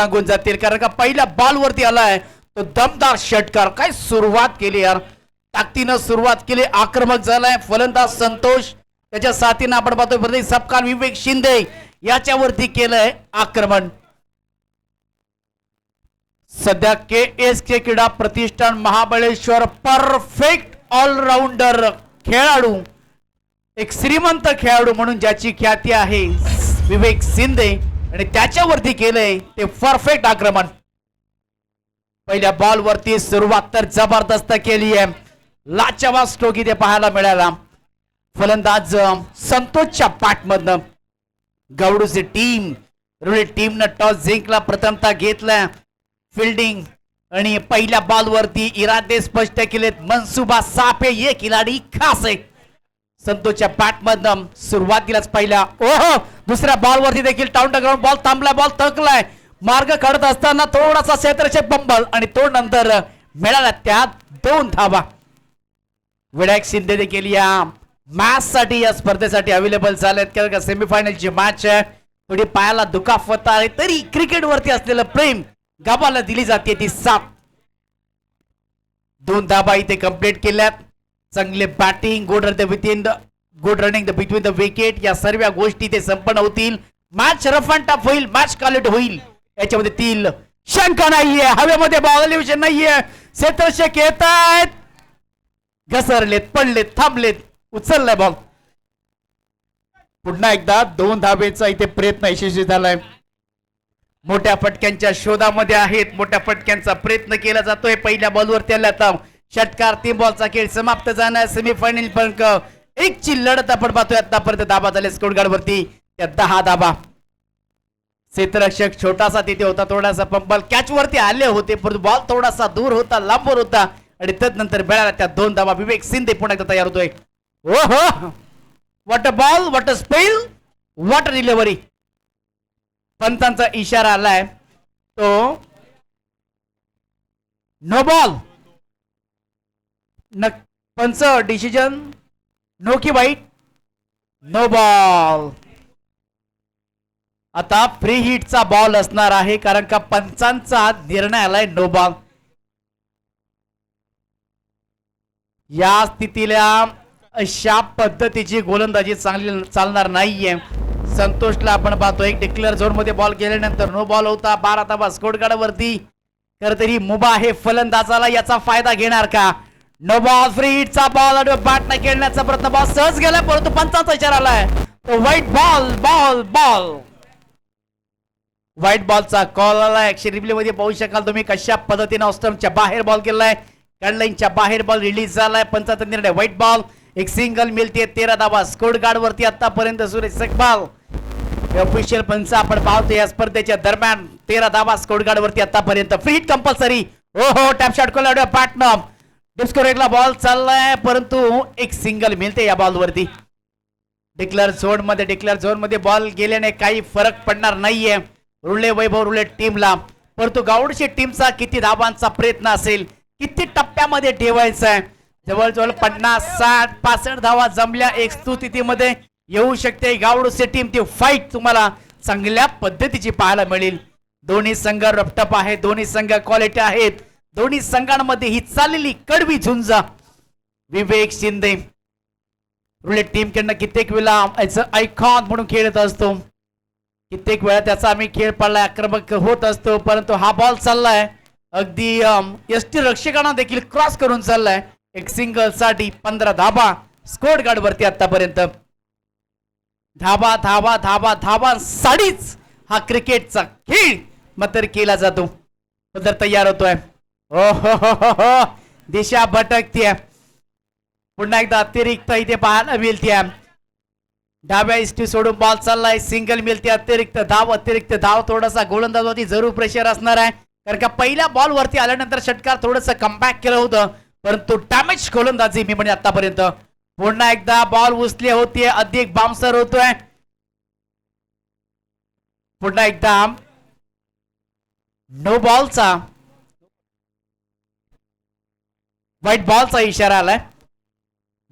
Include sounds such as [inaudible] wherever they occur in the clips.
सांगून जातील. कारण का पहिल्या बॉलवरती आलाय तो दमदार षटकार. काय सुरुवात केली यार. ताकदीनं सुरुवात केली आक्रमक झालाय. फलंदाज संतोष. त्याच्या साथीनं आपण पाहतोय प्रदेश सपकाल विवेक शिंदे याच्यावरती केलंय आक्रमण. सध्या के एस के क्रीडा प्रतिष्ठान महाबळेश्वर परफेक्ट ऑलराऊंडर खेळाडू. एक श्रीमंत खेळाडू म्हणून ज्याची ख्याती आहे विवेक शिंदे. आणि त्याच्यावरती केलंय ते परफेक्ट आक्रमण. पहिल्या बॉलवरती सुरुवात तर जबरदस्त केली आहे. लाचवा स्ट्रोक इथे पाहायला मिळाला. फलंदाज संतोषच्या पाठमधनं गौडूची टीम रुळे टीमनं टॉस जिंकला प्रथमता घेतला फिल्डिंग आणि पहिल्या बॉलवरती इरादे स्पष्ट केलेत. मनसुबा सापे ये खिलाडी खास आहे. संतोषच्या बॅटमधनं सुरुवातीलाच पहिल्या ओहो दुसऱ्या बॉलवरती देखील टाउन ग्राउंड बॉल थांबलाय बॉल थकलाय. मार्ग काढत असताना थोडासा क्षेत्रचे बंबल आणि तो नंतर मिळाला त्यात दोन धावा. विनायक शिंदे देखील या मॅच साठी या स्पर्धेसाठी अवेलेबल झालेत. कारण का सेमीफायनलची मॅच आहे. थोडी पायाला दुखापत आहे. तरी क्रिकेटवरती असलेलं प्रेम गावाला दिली जाते ती सात दोन धाबा इथे कंप्लीट केल्यात. चांगले batting good the within the good running the between the wicket या सर्व गोष्टी ते संपन्न होतील. मॅच रफ अँड टफ होईल. मॅच कॉलेट होईल. याच्यामध्ये तील शंका नाहीये. हवेमध्ये बॉल विषय नाहीये. क्षेत्रशक येत आहेत घसरलेत पडलेत थांबलेत. उचललाय बॉल पुन्हा एकदा दोन धाबेचा इथे प्रयत्न यशस्वी झालाय. मोठ्या फटक्यांच्या शोधामध्ये आहेत. मोठ्या फटक्यांचा प्रयत्न केला जातोय. पहिल्या बॉलवर त्याला आता षटकार तीन बॉलचा खेळ समाप्त जाणार सेमीफायनल पर्यंत एक ची लढत आपण पाहतोय. आतापर्यंत दाबा झाले स्कोरगार्ड वरती त्या दहा दाबा. क्षेत्ररक्षक छोटासा तिथे होता. थोडासा पंबल कॅच वरती आले होते. परंतु बॉल थोडासा दूर होता लांबवर होता. आणि तदनंतर मिळाला त्या दोन धावा विवेक शिंदे पुन्हा एकदा तयार होतोय. हो what a ball what a spell what a delivery पंतांचा इशारा आलाय. तो नो बॉल न पंच डिसिजन नो की वाईट नो बॉल आता फ्री हिटचा बॉल असणार आहे कारण का पंचांचा निर्णय आलाय नो बॉल या स्थितीला अशा पद्धतीची गोलंदाजी चांगली चालणार नाहीये. संतोषला आपण पाहतो एक डिक्लेअर झोनमध्ये बॉल गेल्यानंतर नो बॉल होता. बारा धाबा स्कोर वरती तर तरी मुबा हे फलंदाजाला याचा फायदा घेणार का? नो बॉल फ्री हिटचा बॉल आणि बॅट न खेळण्याचा प्रयत्न बॉल सहज गेला परंतु पंचाचा इशारा आलाय. तो wide ball ball ball wide बॉलचा कॉल आलाय. एकशे रिप्ले मध्ये पाहू शकाल तुम्ही कशा पद्धतीने ऑस्टमच्या बाहेर बॉल केलाय. कडलाईनच्या बाहेर बॉल रिलीज झालाय. पंचाचा निर्णय व्हाईट बॉल एक सिंगल मिळते तेरा धावा. स्कोर गार्ड वरती आतापर्यंत सुरेश सकबाल ऑफिशियल पंच आपण पाहतो या स्पर्धेच्या दरम्यान. तेरा धावा स्कोर गार्ड वरती आतापर्यंत. फ्री हिट कंपल्सरी हो हो टॅप शॉट कोला पार्टनर डिस्कोरेकला बॉल चाललाय परंतु एक सिंगल मिळते या बॉल वरती. डिक्लेअर झोनमध्ये डिक्लेअर झोनमध्ये बॉल गेल्याने काही फरक पडणार नाहीये. रुळे वैभव रुळे टीमला परंतु गावडची टीमचा किती धावांचा प्रयत्न असेल किती टप्प्यामध्ये ठेवायचा आहे जवळजवळ पन्नास साठ पासष्ट धावा जमल्या एक स्तुस्थितीमध्ये येऊ शकते. गावडूची टीम ती फाईट तुम्हाला चांगल्या पद्धतीची पाहायला मिळेल. दोन्ही संघ रपटप आहे दोन्ही संघ क्वालिटी आहेत. दोन्ही संघांमध्ये ही चाललेली कडवी झुंजा. विवेक शिंदे. रुलेट टीम कडनं कित्येक वेळा ऐकॉन म्हणून खेळत असतो. कित्येक वेळा त्याचा आम्ही खेळ पाडलाय आक्रमक होत असतो परंतु हा बॉल चाललाय. अगदी एस टी रक्षकांना देखील क्रॉस करून चाललाय. एक सिंगलसाठी पंधरा धाबा स्कोर गार्ड वरती आतापर्यंत. धाबा धाबा धाबा धाबा साडीच हा क्रिकेटचा खेळ मात्र केला जातो. तर तयार होतोय. हो हो हो हो दिशा भटकते पुन्हा एकदा अतिरिक्त इथे पाहायला मिळते डाव्या इष्टी सोडून बॉल चाललाय. सिंगल मिळते अतिरिक्त धाव अतिरिक्त धाव. थोडासा गोलंदाजवरती जरूर प्रेशर असणार आहे. कारण का पहिल्या बॉल वरती आल्यानंतर षटकार थोडस कमबॅक केलं होतं. परंतु डॅमेज गोलंदाजी मी म्हणजे आतापर्यंत. पुन्हा एकदा बॉल उचली होते. अधिक बाउन्सर होतोय. पुन्हा एकदा. नो बॉलचा व्हाईट बॉलचा इशारा आलाय.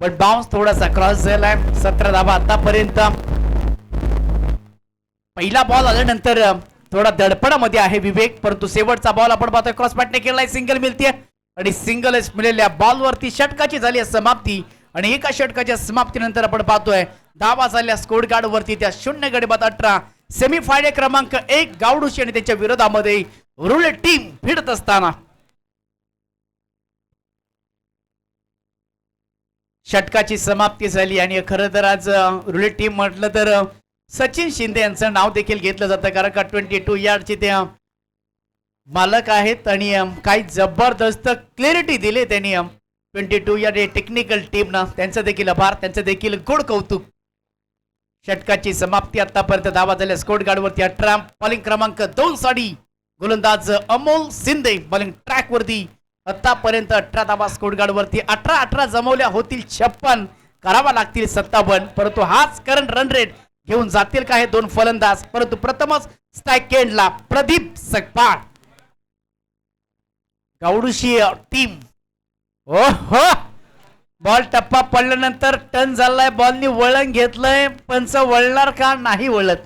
बट बाउन्स थोडासा क्रॉस झालाय. सतरा धाबा आतापर्यंत. पहिला बॉल आल्यानंतर थोडा दडपणामध्ये आहे विवेक परंतु शेवटचा बॉल आपण पाहतोय. क्रॉस पॅटने केलाय सिंगल मिळते आणि सिंगल मिळालेल्या बॉलवरती षटकाची झाली आहे समाप्ती. आणि एका षटकाच्या समाप्तीनंतर आपण पाहतोय धावा झाल्या स्कोर गार्ड वरती त्या शून्य गडबात अठरा. सेमीफायनल क्रमांक एक गावडूशी आणि त्याच्या विरोधामध्ये रुल टीम भिडत असताना. षटकाची समाप्ती झाली आणि खरं तर आज रुलेट टीम म्हटलं तर सचिन शिंदे यांचं नाव देखील घेतलं जातं. कारण का ट्वेंटी टू यार्डचे ते मालक आहेत आणि काही जबरदस्त क्लिअरिटी दिले त्यांनी ट्वेंटी टू यार्ड टेक्निकल टीमनं त्यांचं देखील आभार त्यांचं देखील गोड कौतुक. षटकाची समाप्ती आतापर्यंत धावा झाल्या स्कोट गार्डवरती अठरा बॉलिंग क्रमांक दोन साडी गोलंदाज अमोल शिंदे बॉलिंग ट्रॅकवरती आतापर्यंत अठरा धावा स्कोर अठरा अठरा जमवल्या होतील छप्पन. करावा लागतील सत्तावन्न. परंतु हाच करंट रन रेट घेऊन जातील का हे दोन फलंदाज? परंतु प्रथमच स्ट्राईक प्रदीप सकपाळ गावडूशी टीम ओ हो बॉल टप्पा पडल्यानंतर टन झालाय. बॉलनी वळण घेतलंय. पंच वळणार का? नाही वळत.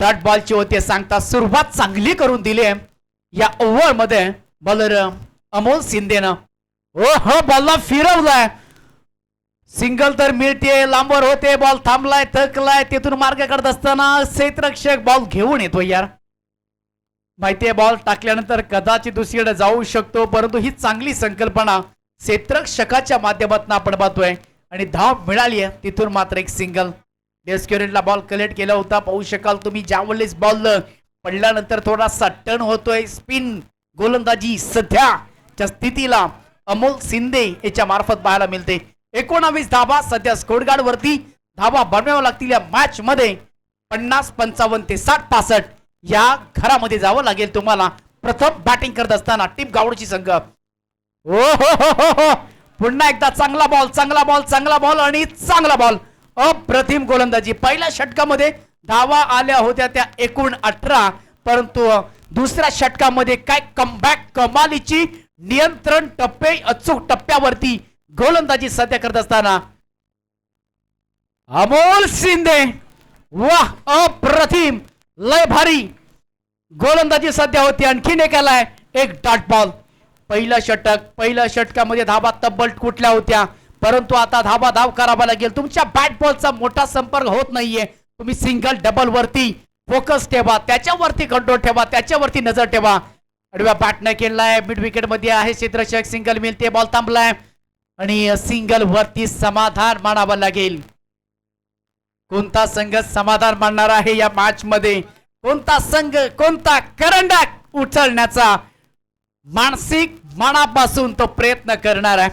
डॉट बॉलची होते सांगता सुरुवात चांगली करून दिली या ओव्हरमध्ये बॉलर अमोल शिंदेनं. ओ हो बॉलला फिरवलाय. सिंगल तर मिळते लांबर होते बॉल थांबलाय थकलाय. तिथून मार्ग काढत असताना क्षेत्ररक्षक बॉल घेऊन येतो यार. माहितीये बॉल टाकल्यानंतर कदाचित दुसरीकडे जाऊ शकतो परंतु ही चांगली संकल्पना क्षेत्रक्षकाच्या माध्यमातून आपण पाहतोय. आणि धाव मिळाली आहे तिथून मात्र एक सिंगल डेस्क्युरेटला बॉल कलेक्ट केला होता. पाहू शकाल तुम्ही ज्यावेळेस बॉल पडल्यानंतर थोडासा टर्न होतोय. स्पिन गोलंदाजी सध्याच्या स्थितीला अमोल शिंदे याच्या मार्फत पाहायला मिळते. एकोणावीस धाबा सध्या स्कोडगार्ड वरती. धाबा बनवाव्या लागतील या मॅच मध्ये पन्नास पंचावन्न ते साठ पासष्ट या घरामध्ये जावं लागेल तुम्हाला. प्रथम बॅटिंग करत असताना टीप गावडची संघ. ओ हो हो हो हो पुन्हा एकदा चांगला बॉल चांगला बॉल चांगला बॉल आणि चांगला बॉल अप्रतिम गोलंदाजी. पहिल्या षटकामध्ये धावा आल्या होत्या त्या एकूण अठरा परंतु दुसऱ्या षटकामध्ये काय कमबॅक कमालीची नियंत्रण टप्पे अचूक टप्प्यावरती गोलंदाजी सध्या करत असताना. अमोल शिंदे. वाह अप्रतिम. लय भारी. गोलंदाजी सध्या होती आणखीन एक आलाय एक डॉट बॉल पहिलं षटक पहिल्या षटकामध्ये धाबा तब्बल कुठल्या होत्या. परंतु आता धावा धाव करावा लागेल. तुमच्या बॅट बॉलचा मोठा संपर्क होत नाहीये. तुम्ही सिंगल डबल वरती फोकस ठेवा. त्याच्यावरती कंट्रोल ठेवा. त्याच्यावरती नजर ठेवा. आडव्या बॅटनं केलाय. मिड विकेटमध्ये आहे क्षेत्ररक्षक सिंगल मिळते. बॉल थांबलाय. आणि सिंगल वरती समाधान मानावं लागेल. कोणता संघ समाधान मानणार आहे या मॅच मध्ये? कोणता संघ कोणता करंडा उचलण्याचा मानसिक मनापासून तो प्रयत्न करणार आहे.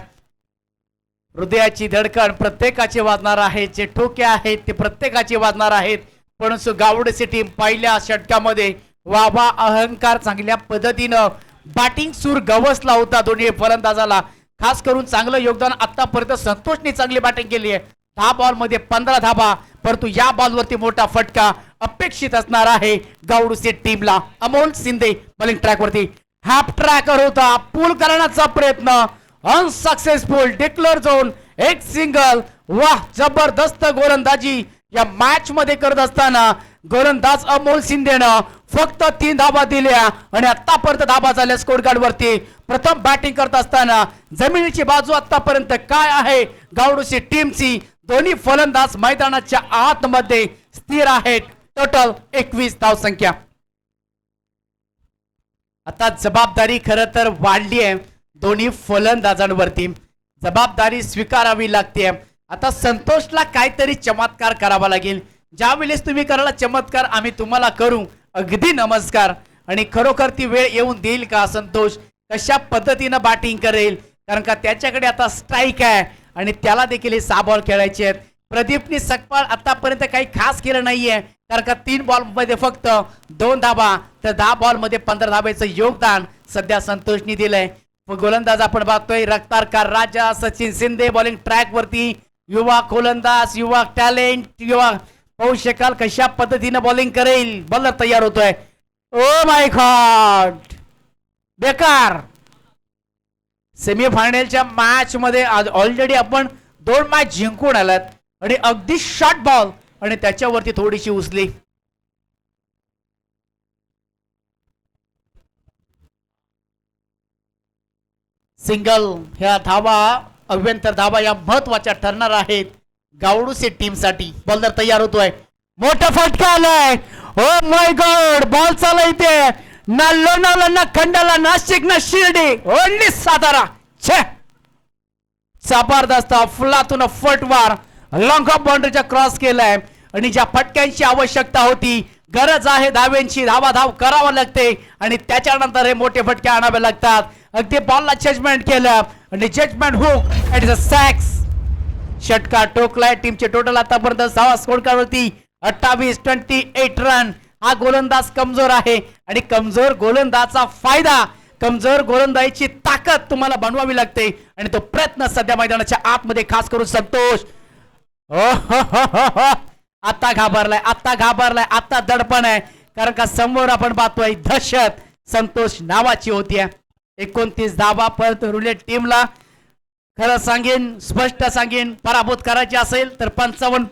हृदयाची धडकण प्रत्येकाचे वाजणार आहे जे ठोके आहेत ते प्रत्येकाचे वाजणार आहेत. परंतु गावडेची टीम पहिल्या षटकामध्ये वावा अहंकार चांगल्या पद्धतीनं बॅटिंग सूर गवसला होता दोन्ही फलंदाजाला. खास करून चांगलं योगदान आतापर्यंत संतोषने चांगली बॅटिंग केली आहे. दहा बॉलमध्ये पंधरा धाबा परंतु या बॉलवरती मोठा फटका अपेक्षित असणार आहे गावडूसी टीमला अमोल शिंदे बॉलिंग ट्रॅकवरती हॅप ट्रॅकर होता पूल करण्याचा प्रयत्न. अनसक्सेसफुल डिक्लेअर झोन एक सिंगल वाह जबरदस्त गोलंदाजी. या मॅच मध्ये करत असताना गोलंदाज अमोल शिंदेनं फक्त तीन धाबा दिल्या आणि आतापर्यंत धाबा झाल्या स्कोर कार्ड वरती. प्रथम बॅटिंग करत असताना जमिनीची बाजू आतापर्यंत काय आहे? गावडूची टीमची दोन्ही फलंदाज मैदानाच्या आतमध्ये स्थिर आहेत. टोटल एकवीस धाव संख्या. आता जबाबदारी खरं तर वाढली आहे. दोन्ही फलंदाजांवरती जबाबदारी स्वीकारावी लागते. आता संतोषला काहीतरी चमत्कार करावा लागेल. ज्यावेळेस तुम्ही करायला चमत्कार आम्ही तुम्हाला करू. अगदी नमस्कार. आणि खरोखर ती वेळ येऊन देईल का संतोष? कशा पद्धतीनं बॅटिंग करेल? कारण का त्याच्याकडे आता स्ट्राईक आहे. आणि त्याला देखील हे सहा बॉल खेळायचे आहेत. प्रदीपनी सकपाळ आतापर्यंत काही खास केलं नाहीये. कारण का तीन बॉलमध्ये फक्त दोन धाबा तर दहा बॉलमध्ये पंधरा धाब्याचं योगदान सध्या संतोषनी दिलंय. गोलंदाज आपण बघतोय रक्तारकार राजा सचिन शिंदे बॉलिंग ट्रॅक वरती. युवा गोलंदाज युवा टॅलेंट युवा पाहू शकाल कशा पद्धतीनं बॉलिंग करेल? बॉलर तयार होतोय. ओ माय गॉड बेकार! सेमीफायनलच्या मॅच मध्ये ऑलरेडी आपण दोन मॅच जिंकून आलात. आणि अगदी शॉर्ट बॉल आणि त्याच्यावरती थोडीशी उचली सिंगल. ह्या धावा अभ्यंतर धावा या महत्त्वाच्या ठरणार आहेत. गावडूसे टीमसाठी बॉलर तयार होतोय. मोठा फटका आलाय. ओ माय गॉड बॉल चालू इथे. ना लोणावला ना खंडाला नाशिक ना शिर्डी. ओनली सातारा. छे. जबरदस्त फुलातून फटवार लॉंग ऑफ बाउंड्रीचा क्रॉस केलाय. आणि ज्या फटक्यांची आवश्यकता होती गरज आहे धाव्यांची धावा धाव करावं लागते. आणि त्याच्यानंतर हे मोठे फटके आणावे लागतात. अगदी बॉलला जजमेंट केलं. आणि judgement hook it is a six षटकार टोकलाय टीमचे टोटल आतापर्यंत सहा स्कोर अठ्ठावीस ट्वेंटी एट रन हा गोलंदाज कमजोर आहे. आणि कमजोर गोलंदाजचा फायदा कमजोर गोलंदाजीची ताकद तुम्हाला बनवावी लागते. आणि तो प्रयत्न सध्या मैदानाच्या आतमध्ये खास करून संतोष. [laughs] आता घाबरलाय आता घाबरलाय आता दडपण आहे. कारण का समोर आपण पाहतोय दहशत. संतोष नावाची होती. एकोणतीस धावा परत रुलेट टीमला. खरं सांगेन स्पष्ट सांगेन पराभूत करायची असेल तर पंचावन्न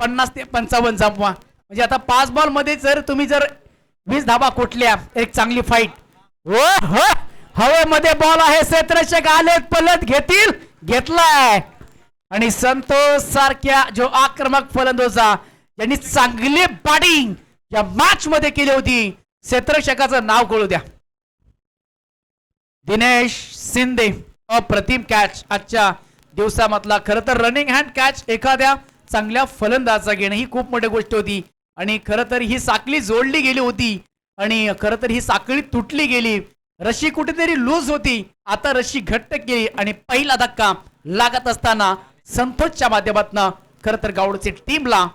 पन्नास ते पंचावन्न जमवा म्हणजे आता पाच बॉलमध्ये जर तुम्ही जर वीस धाबा कुठल्या एक चांगली फाईट हो हो हवेमध्ये बॉल आहे क्षेत्रक्षक आलेत पलट घेतील घेतलाय. आणि संतोष सारख्या जो आक्रमक फलंदोजा यांनी चांगली बॅटिंग या मॅच मध्ये केली होती. क्षेत्रक्षकाचं नाव कळू द्या. दिनेश शिंदे. अप्रतिम कॅच आजच्या दिवसामधला खरं तर रनिंग हँड कॅच एखाद्या चांगल्या फलंदाजा घेणं ही खूप मोठी गोष्ट होती. आणि खरं तर ही साखळी जोडली गेली होती. आणि खरं तर ही साखळी तुटली गेली. रशी कुठेतरी लूज होती. आता रशी घट्ट केली आणि पहिला धक्का लागत असताना संतोषच्या माध्यमातून खरं तर गावडचे टीमला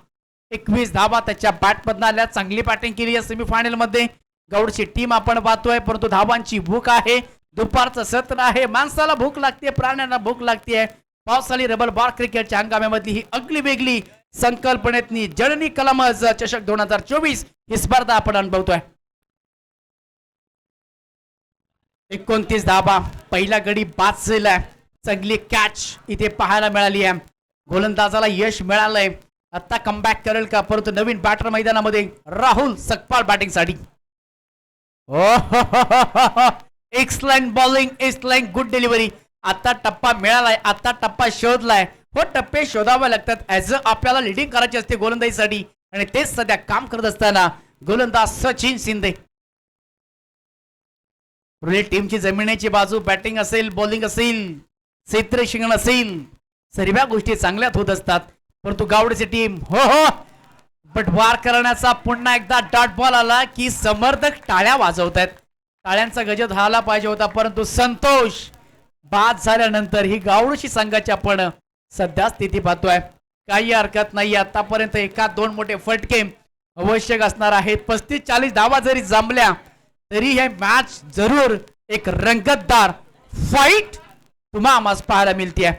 एकवीस धावा त्याच्या बॅटमधनं आल्या. चांगली बॅटिंग केली या सेमीफायनलमध्ये गौडची टीम आपण पाहतोय परंतु धावांची भूक आहे. दुपारचं सत्र आहे. माणसाला भूक लागते प्राण्यांना भूक लागते. पावसाळी रबर बॉल क्रिकेटच्या हंगामामधली ही अगली वेगळी संकल्पनेतनी जननी कलमज चषक दोन हजार चोवीस ही स्पर्धा आपण अनुभवतोय. एकोणतीस धाबा पहिला गडी बाचलेला चांगली कॅच इथे पाहायला मिळाली आहे. गोलंदाजाला यश मिळालंय. आता कमबॅक करेल का? परंतु नवीन बॅटर मैदानामध्ये राहुल सकपाल बॅटिंग हो।, हो, हो, हो excellent bowling excellent good delivery आता टप्पा मिळालाय आता टप्पा शोधलाय. हो टप्पे शोधावे लागतात. ऍज अ आपल्याला लिडिंग करायची असते गोलंदाजीसाठी. आणि तेच सध्या काम करत असताना गोलंदाज सचिन शिंदे. टीमची जमिनीची बाजू बॅटिंग असेल बॉलिंग असेल क्षेत्रशिंगण असेल सर्व गोष्टी चांगल्यात होत असतात. परंतु गावडीची टीम हो हो. बट वार करण्याचा पुन्हा एकदा डॉट बॉल आला की समर्थक टाळ्या वाजवत आहेत टाळ्यांचा गजत झाला पाहिजे होता परंतु संतोष बाद झाल्यानंतर ही गावडूची संघाची आपण सध्या स्थिती पाहतोय. काही हरकत नाही आतापर्यंत एका दोन मोठे फटके आवश्यक असणार आहेत. पस्तीस चाळीस धावा जरी जमल्या तरी हे मॅच जरूर एक रंगतदार फाईट तुम्हा आम्हाला पाहायला मिळते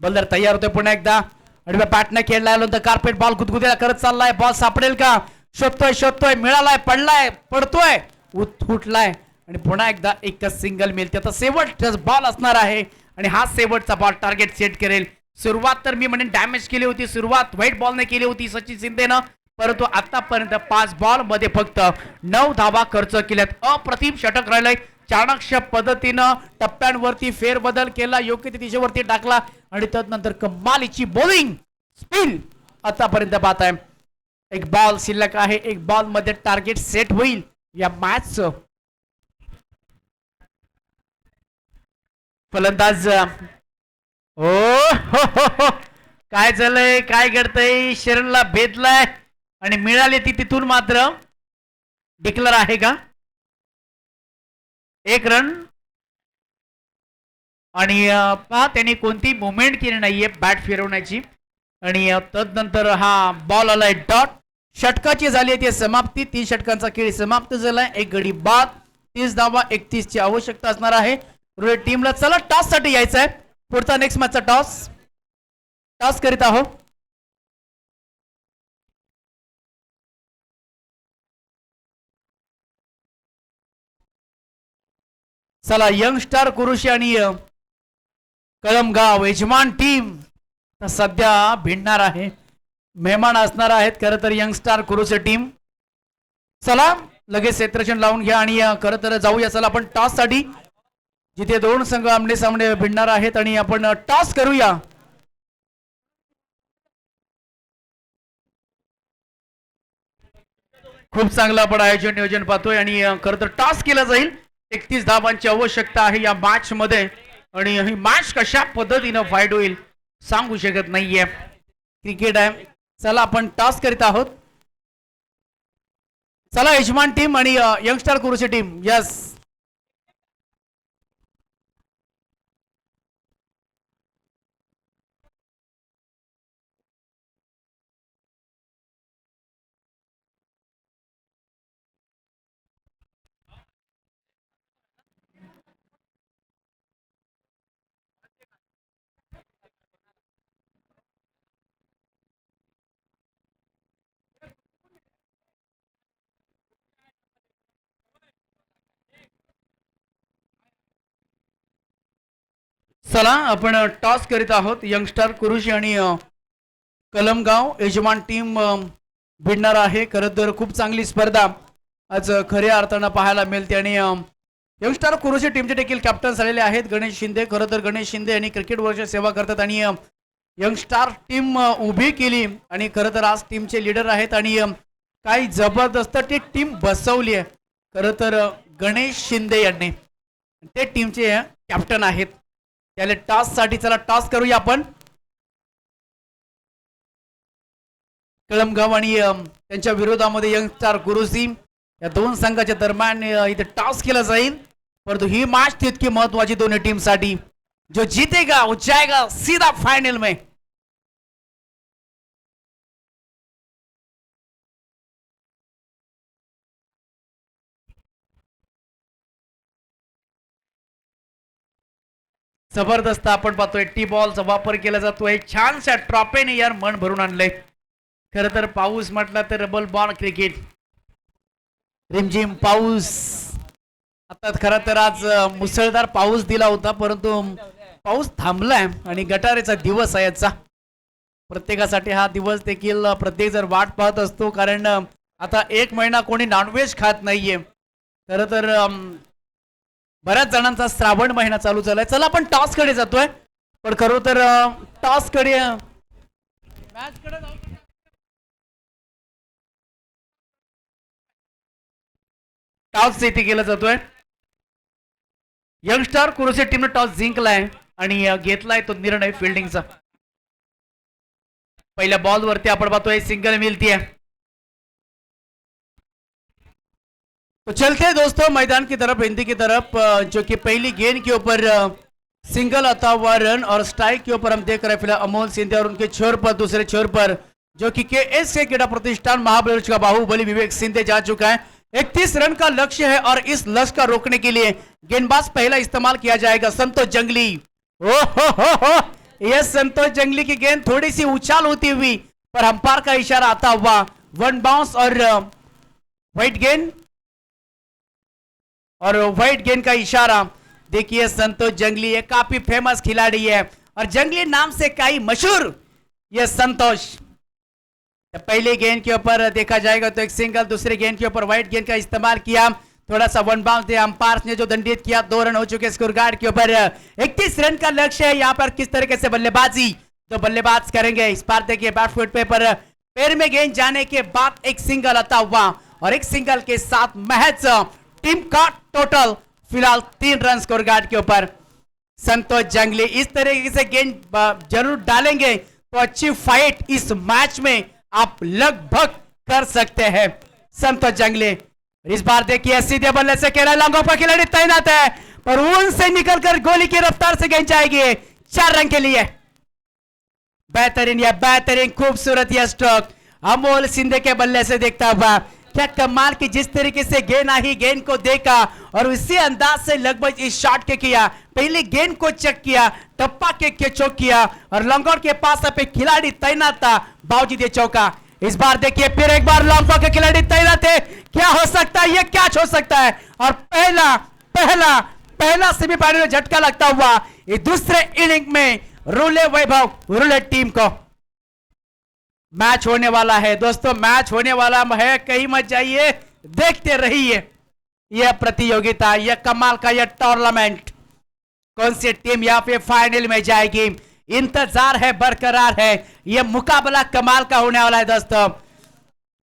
बल्लर तयार होतोय पुन्हा एकदा. अडव्या बॅटने खेळलाय तर कार्पेट बॉल गुदगुद्याला करत चाललाय. बॉल सापडेल का? शोधतोय शोधतोय मिळालाय पडलाय पडतोय उत फुटलाय आणि पुन्हा एकदा एकच सिंगल मिळते आता शेवट बॉल असणार आहे. आणि हा शेवटचा बॉल टार्गेट सेट करेल. सुरुवात तर मी म्हणेन डॅमेज केली होती. सुरुवात व्हाईट बॉलने केली होती सचिन शिंदेनं. परंतु आतापर्यंत पाच बॉलमध्ये फक्त नऊ धावा खर्च केल्यात. अप्रतिम षटक राहिलंय. चाणक्य पद्धतीनं टप्प्यांवरती फेरबदल केला. योग्य ते दिशेवरती टाकला. आणि त्यानंतर कमालीची बॉलिंग स्पिन आतापर्यंत पाहत आहे. एक बॉल शिल्लक आहे. एक बॉलमध्ये टार्गेट सेट होईल. या मॅच फलंदाज. ओ हो हो हो. काय झालंय? काय घडतंय? शरणला भेदलाय आणि मिळाली ती तिथून मात्र. डिक्लर आहे का? एक रन. आणि पहा त्याने कोणती मुवमेंट केली नाहीये बॅट फिरवण्याची. आणि तदनंतर हा बॉल आलाय डॉट षटकाची झाली आहे ती समाप्ती. तीन षटकांचा खेळ समाप्त झालाय. एक गडी बाद. तीस धावा एकतीसची आवश्यकता असणार आहे. रोहित टीमला चला टॉससाठी यायचं आहे पुढचा नेक्स्ट मॅचचा टॉस. टॉस करीत आहो चला यंग स्टार कुरुशी आणि कळमगाव यजमान टीम सध्या भिडणार आहे. मेहमान असणार आहेत खरं तर यंगस्टार कुरुशी टीम चला लगेच क्षेत्रक्षण लावून घ्या आणि खरं तर जाऊया. चला आपण टॉससाठी जिथे दोन संघ आमने सामने भिडणार आहेत आणि आपण टॉस करूया. खूप चांगलं आपण आयोजन नियोजन पाहतोय आणि खरं तर टॉस केला जाईल. एकतीस धावांची आवश्यकता आहे या मॅच मध्ये आणि ही मॅच कशा पद्धतीनं फाईट होईल सांगू शकत नाहीये. क्रिकेट आहे. चला आपण टॉस करीत आहोत. चला यजमान टीम आणि यंगस्टार कुरुची टीम यस चला आपण टॉस करीत आहोत. यंगस्टर कुरुशी आणि कलमगाव यजमान टीम भिडणार आहे. खरं तर खूप चांगली स्पर्धा आज खऱ्या अर्थानं पाहायला मिळते आणि यंगस्टार कुरुशी टीमचे देखील कॅप्टन झालेले आहेत. गणेश शिंदे खरं तर गणेश शिंदे यांनी क्रिकेट वर्ष सेवा करतात आणि यंगस्टार टीम उभी केली आणि खरं तर आज टीमचे लीडर आहेत आणि काही जबरदस्त ती टीम बसवली आहे. खरं तर गणेश शिंदे यांनी. ते टीमचे कॅप्टन आहेत. त्याला टॉससाठी चला टॉस करूया आपण. कळमगाव आणि त्यांच्या विरोधामध्ये यंग स्टार गुरुजी या दोन संघाच्या दरम्यान इथे टॉस केला जाईल. परंतु ही मॅच तितकी महत्वाची दोन्ही टीमसाठी. जो जीतेगा वो जाएगा सीधा फायनल में. जबरदस्त आपण पाहतोय. टी बॉलचा वापर केला जातोय. छानशा ट्रॉपेने यार मन भरून आणलंय. खरं तर पाऊस म्हटला तर रबल बॉल क्रिकेट रिमझिम पाऊस. आता खरं तर आज मुसळधार पाऊस दिला होता परंतु पाऊस थांबलाय आणि गटारेचा दिवस आहे याचा प्रत्येकासाठी हा दिवस देखील प्रत्येक जर वाट पाहत असतो कारण आता एक महिना कोणी नॉनव्हेज खात नाहीये. खरं तर बऱ्याच जणांचा श्रावण महिना चालू झालाय. चला आपण टॉसकडे जातोय. पण खरं तर टॉसकडे मॅच कडे टॉस इथे केला जातोय. यंगस्टार कुरुसे टीमनं टॉस जिंकलाय आणि घेतलाय तो निर्णय फिल्डिंगचा पहिल्या बॉल वरती आपण पाहतोय सिंगल मिलती तो चलते हैं दोस्तों, मैदान की तरफ़, हिंदी की तरफ़ जो कि पहली गेंद के ऊपर सिंगल आता हुआ रन और स्ट्राइक के ऊपर हम देख रहे हैं फ़िलहाल अमोल सिंधे और उनके छोर पर, दूसरे छोर पर, जो कि के एस के क्रीडा प्रतिष्ठान महाबलेश्वर का बाहुबली विवेक सिंधे जा चुका है। इकतीस रन का लक्ष्य है और इस लक्ष्य का रोकने के लिए गेंदबाज पहला इस्तेमाल किया जाएगा, संतोष जंगली। ओ हो हो हो संतोष जंगली की गेंद थोड़ी सी उछाल होती हुई, पर अंपायर का इशारा आता हुआ, वन बाउंस और व्हाइट गेंद। और व्हाइट गेंद का इशारा। देखिए संतोष जंगली, ये काफ़ी फ़ेमस खिलाड़ी है। और जंगली नाम से कई मशहूर ये संतोष। पहले गेंद के ऊपर देखा जाएगा तो एक सिंगल दूसरे गेंद के ऊपर व्हाइट गेंद का इस्तेमाल किया। थोड़ा सा वन बाउंस दिया अंपायर ने जो दंडित किया, दो रन हो चुके स्कोर गार्ड के ऊपर। इकतीस रन का लक्ष्य है यहाँ पर किस तरीके से बल्लेबाजी। तो बल्लेबाज करेंगे, इस बार देखिए बैट फुट पे पर पैर में गेंद जाने के बाद एक सिंगल आता हुआ। और एक सिंगल के साथ महज टीम का टोटल फ़िलहाल तीन रन स्कोर गार्ड के ऊपर। संतोष जंगली इस तरीके से गेंद ज़रूर डालेंगे। तो अच्छी फाइट इस मैच में आप लगभग कर सकते हैं। संतोष जंगली इस बार देखिए, सीधे बल्ले से केरल लंगों पर खिलाड़ी तैनात है, पर उनसे निकलकर गोली की रफ्तार से गेंद जाएगी चार रन के लिए। बेहतरीन या बेहतरीन, खूबसूरत यह स्ट्रोक अमोल सिंधे के बल्ले से देखता हुआ क्या कमाल की जिस तरीके से गेंद आई गेंद को देखा और उसी अंदाज से लगभग इस शॉट के किया। पहले गेंद को चेक किया, टप्पा के के चौक किया और लंगौर के पास पे खिलाड़ी तैनात था बावजूद ये चौका। इस बार देखिए, फिर एक बार लंगौर के खिलाड़ी तैनात है क्या हो सकता है? ये कैच हो सकता है? और पहला पहला पहला सेमीफाइनल में झटका लगता हुआ, ये दूसरे इनिंग में रूले वैभव, रूले टीम को। मैच होने वाला है। दोस्तों, मैच होने वाला है, कहीं मत जाइए, देखते रहिए। यह प्रतियोगिता, यह कमाल का यह टूर्नामेंट कौन सी टीम यहाँ पे फाइनल में जाएगी? इंतज़ार है, बरकरार है। यह मुकाबला कमाल का होने वाला है, दोस्तों।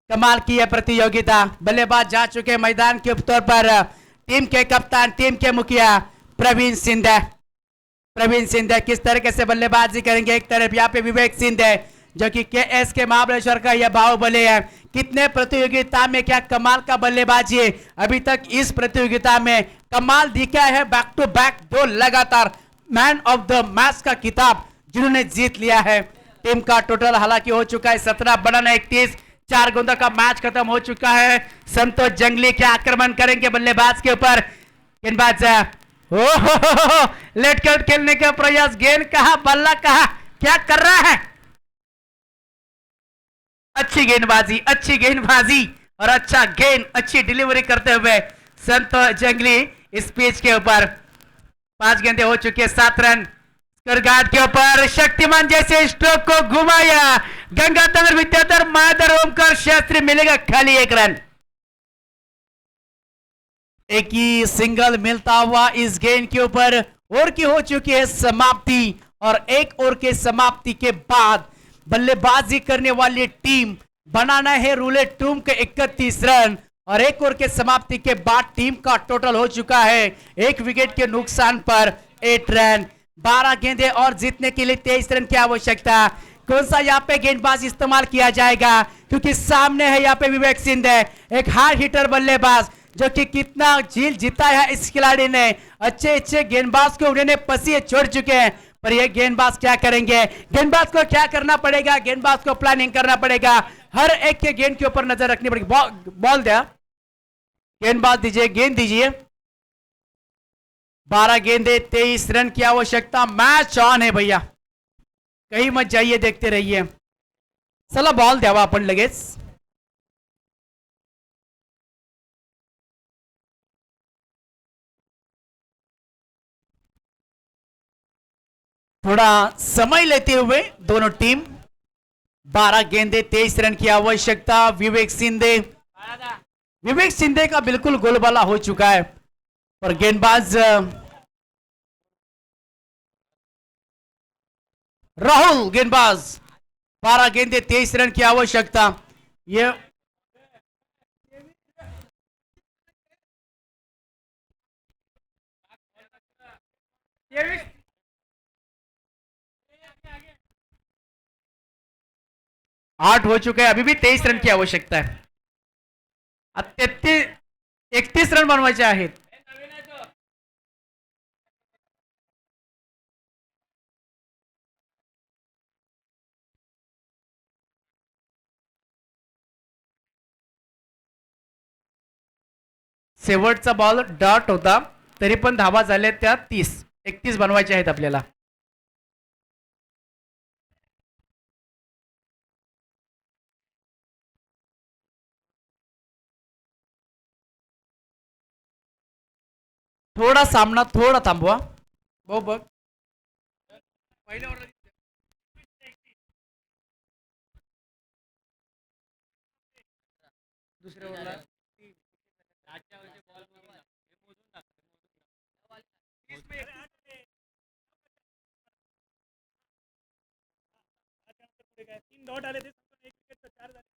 कमाल की यह प्रतियोगिता। बल्लेबाज जा चुके मैदान के तौर पर। टीम के कप्तान टीम के मुखिया, प्रवीण सिंधे प्रवीण सिंधे किस तरीके से बल्लेबाजी करेंगे? एक तरफ़ यहाँ पे विवेक सिंधे जो कि के एस के महाबलेश्वर का यह बाहुबली है। कितने प्रतियोगिता में क्या कमाल का बल्लेबाजी है। अभी तक इस प्रतियोगिता में कमाल दिखा है बैक टू बैक दो लगातार मैन ऑफ़ द मैच का किताब जिन्होंने जीत लिया है। टीम का टोटल हालाँकि हो चुका है सत्रह बनन इकतीस। चार गेंदों का मैच खत्म हो चुका है। संतोष जंगली के आक्रमण करेंगे बल्लेबाज के ऊपर। गेंदबाज लेट खेलने का प्रयास। गेंद कहा, बल्ला कहा? क्या कर रहा है? अच्छी गेंदबाजी अच्छी गेंदबाजी और अच्छा गेंद, अच्छी डिलीवरी करते हुए संतोष जंगली इस पिच के ऊपर पाँच गेंदे हो चुके हैं, सात रन। स्कोरगार्ड के ऊपर शक्तिमान जैसे स्ट्रोक को घुमाया। गंगाधर विद्याधर माधर ओमकर शास्त्री मिलेगा खाली एक रन। एक ही सिंगल मिलता हुआ इस गेंद के ऊपर ओवर की हो चुकी है समाप्ति और एक ओवर के समाप्ति के बाद बल्लेबाजी करने वाली टीम बनाना है रूले टूम के 31 रन। और एक ओवर के समाप्ति के बाद टीम का टोटल हो चुका है एक विकेट के नुकसान पर एट रन। बारह गेंदे और जीतने के लिए तेईस रन की आवश्यकता। कौन सा यहाँ पे गेंदबाज इस्तेमाल किया जाएगा? क्योंकि सामने है यहाँ पे विवेक सिंधे एक हार्ड हिटर बल्लेबाज जो कि कितना झील जीता है इस खिलाड़ी ने। अच्छे अच्छे गेंदबाज को उन्होंने पसीने छोड़ चुके हैं। पर ये गेंदबाज क्या करेंगे? गेंदबाज को क्या करना पड़ेगा? गेंदबाज को प्लानिंग करना पड़ेगा। हर एक के गेंद के ऊपर नज़र रखनी पड़ेगी। बॉल बॉल दिया गेंदबाज दीजिए, गेंद दीजिए। बारह गेंदे, तेईस रन की आवश्यकता। मैच ऑन है भैया। कहीं मत जाइए, देखते रहिए। चला बॉल द्यावा आपण लगेच थोड़ा समय लेते हुए दोनों टीम बारह गेंदे, तेईस रन की आवश्यकता। विवेक सिंधे विवेक सिंधे का बिल्कुल गोलबाला हो चुका है और गेंदबाज, राहुल गेंदबाज, बारह गेंदे, तेईस रन की आवश्यकता। ये आठ हो चुके हैं अभी भी तेईस रन की आवश्यकता है। अब तेहतीस एकतीस रन बनवायचे आहेत। शेवटचा बॉल डॉट होता तरी पण धावा झाल्या त्या तीस. एकतीस बनवायचे आहेत आपल्याला. थोडा सामना थोडा थांबवा. भाऊ बघ पहिल्या order दुसऱ्या ओव्हरला. तीन डॉट आले ते चार झाले.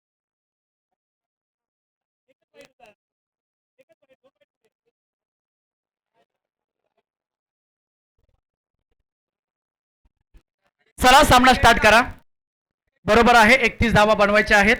चला, सामना स्टार्ट करा. बरोबर आहे, एकतीस धावा बनवायच्या आहेत.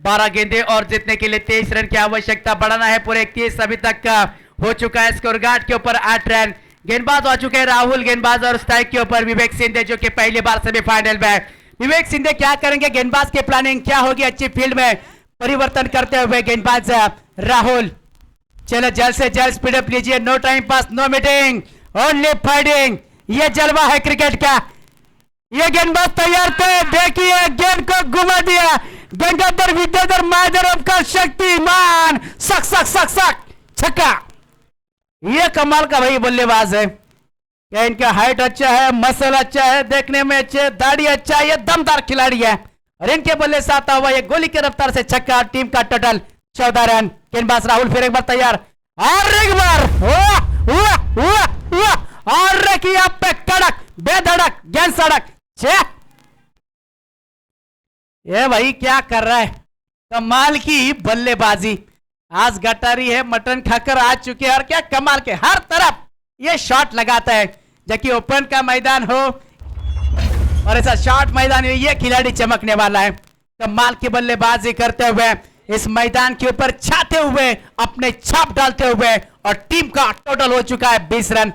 बारह गेंदे और जीतने के लिए तेईस रन की आवश्यकता बढ़ाना है. पूरे इक्कीस अभी तक का हो चुका है स्कोर गार्ड के ऊपर आठ रन. गेंदबाज आ चुके हैं राहुल गेंदबाज और स्ट्राइक के ऊपर विवेक सिंधे, जो कि पहली बार सेमीफाइनल में विवेक सिंधे क्या करेंगे? गेंदबाज की प्लानिंग क्या होगी अच्छी फ़ील्ड में? परिवर्तन करते हुए गेंदबाज राहुल. चलो, जल्द से जल्द स्पीडअप लीजिए. No time pass no meeting only fighting ये जलवा है क्रिकेट का. ये गेंदबाज तैयार थे। देखिए, गेंद को घुमा दिया। गंगाधर विद्याधर माधरम का शक्तिमान। सक सक सक सक। छक्का। ये कमाल का भाई बल्लेबाज है। क्या इनका हाइट अच्छा है मसल अच्छा है, देखने में अच्छे दाढ़ी अच्छा है, ये दमदार खिलाड़ी है। और इनके बल्ले से आता हुआ ये गोली की रफ्तार से छक्का, टीम का टोटल चौदह रन। गेंदबाज राहुल फिर एक बार तैयार। और एक बार हुआ हुआ हुआ हुआ और रखिए पे कड़क, बेधड़क, गेंद सड़क। ये भाई क्या कर रहा है? कमाल की बल्लेबाजी। आज गटारी है, मटन खाकर आ चुके हैं और क्या कमाल के। हर तरफ़ ये शॉट लगाता है, जबकि ओपन का मैदान हो। और ऐसा शॉर्ट मैदान में ये खिलाड़ी चमकने वाला है। कमाल की बल्लेबाजी करते हुए, इस मैदान के ऊपर छाते हुए, अपने छाप डालते हुए, और टीम का टोटल हो चुका है बीस रन।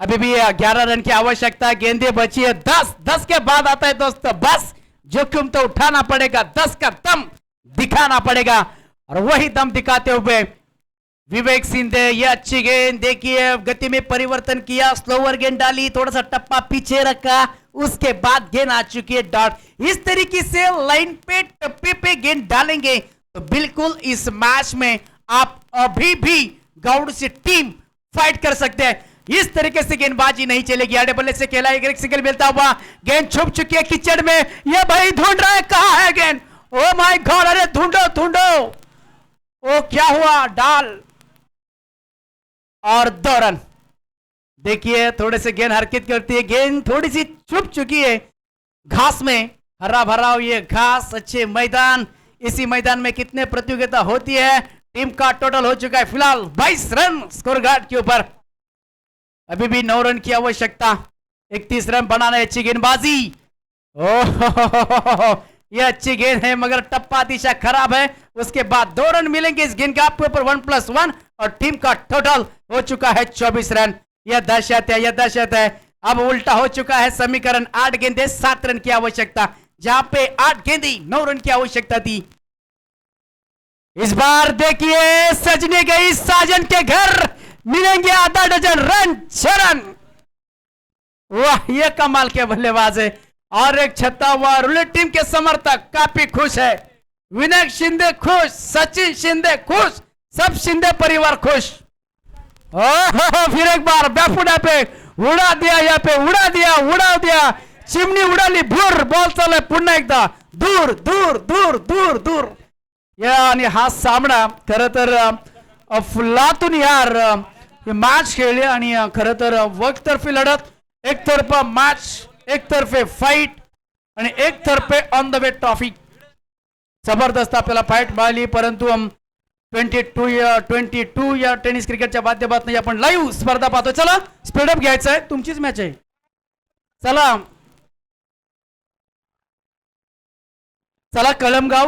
अभी भी ग्यारह रन की आवश्यकता गेंदे बची है दस। दस के बाद आता है दोस्तों, बस। जोखिम तो उठाना पड़ेगा। दस का दम दिखाना पड़ेगा। और वही दम दिखाते हुए विवेक सिंधे ये अच्छी गेंद। देखिए, गति में परिवर्तन किया। स्लोवर गेंद डाली थोड़ा सा टप्पा पीछे रखा। उसके बाद गेंद आ चुकी है डॉट। इस तरीके से लाइन पे, टप्पे पे गेंद डालेंगे। तो बिल्कुल इस मैच में आप अभी भी गौड़ से टीम फाइट कर सकते हैं। इस तरीके से गेंदबाजी नहीं चलेगी। आड़े बल्ले से खेला, एक सिंगल मिलता हुआ। गेंद छुप चुकी है किचड़ में। ये भाई ढूंढ रहा है, कहा है गेंद? ओ माय गॉड अरे ढूंढो ढूंढो। ओ क्या हुआ? डाल। और दो रन। देखिए, थोड़े से गेंद हरकत करती है। गेंद थोड़ी सी छुप चुकी है। घास में, हरा भरा ये घास, अच्छे मैदान। इसी मैदान में कितने प्रतियोगिता होती है? टीम का टोटल हो चुका है फ़िलहाल 22 रन। स्कोर गार्ड के ऊपर। अभी भी नौ रन की आवश्यकता। इकतीस रन बनाना अच्छी गेंदबाजी। ओह, ये अच्छी गेंद है, मगर टप्पा दिशा खराब है। उसके बाद दो रन मिलेंगे इस गेंद के आपके ऊपर, वन प्लस वन, और टीम का टोटल हो चुका है चौबीस रन। यह दहशत है, यह दहशत है। अब उल्टा हो चुका है समीकरण आठ गेंदे, सात रन की आवश्यकता। जहाँ पे आठ गेंदी, नौ रन की आवश्यकता थी। इस बार देखिए, सजने गई साजन के घर। मिलेंगे आधा डजन, रन रन वाह, ये कमाल के बल्लेबाज है। और एक छत्ता हुआ रुलेट टीम के समर्थक, काफ़ी खुश है। विनायक शिंदे खुश, सचिन शिंदे खुश, सब शिंदे परिवार खुश। ओह, फिर एक बार, बैफुडा पे उडा दिया या पे उडा दिया उडा दिया। चिमणी उडाली, भूर, बॉल चालू पुन्हा एकदा। दूर दूर दूर दूर दूर। या आणि हा सामना खर तर फुलातून यार मॅच खेळली आणि खर तर वकतर्फी लढत एकतर्फा मॅच एकतर्फे फाईट आणि एकतर्फे ऑन द वे ट्रॉफी जबरदस्त आपल्याला फाईट मिळाली परंतु ट्वेंटी टू या ट्वेंटी टू या टेनिस क्रिकेटच्या माध्यमातून आपण लाईव्ह स्पर्धा पाहतो चला स्पीडअप घ्यायचं आहे तुमचीच मॅच आहे. चला. चला कळमगाव.